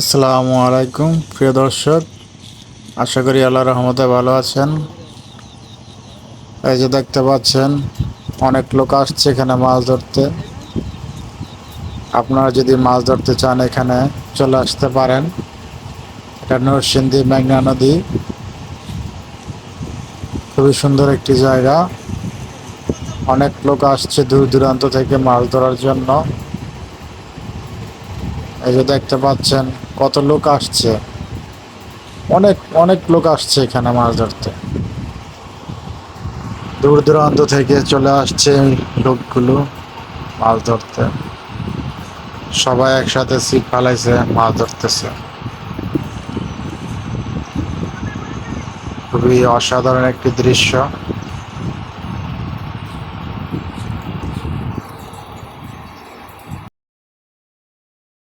আসসালামু আলাইকুম, প্রিয় দর্শক। আশা করি আল্লাহ রহমতে ভালো আছেন। এই যে দেখতে পাচ্ছেন, অনেক লোক আসছে এখানে মাছ ধরতে। আপনারা যদি মাছ ধরতে চান এখানে, চলে আসতে পারেন। এটা নরসিংদী মেঘনা নদী। খুবই সুন্দর একটি জায়গা। অনেক লোক আসছে দূর দূরান্ত থেকে মাছ ধরার জন্য। এই যে দেখতে পাচ্ছেন, কত লোক আসছে। অনেক অনেক লোক আসছে এখানে মাছ ধরতে। দূর দূরান্ত থেকে চলে আসছে লোকগুলো মাছ ধরতে। সবাই একসাথে ছিপ ফালাইছে, মাছ ধরতেছে। খুবই অসাধারণ একটি দৃশ্য।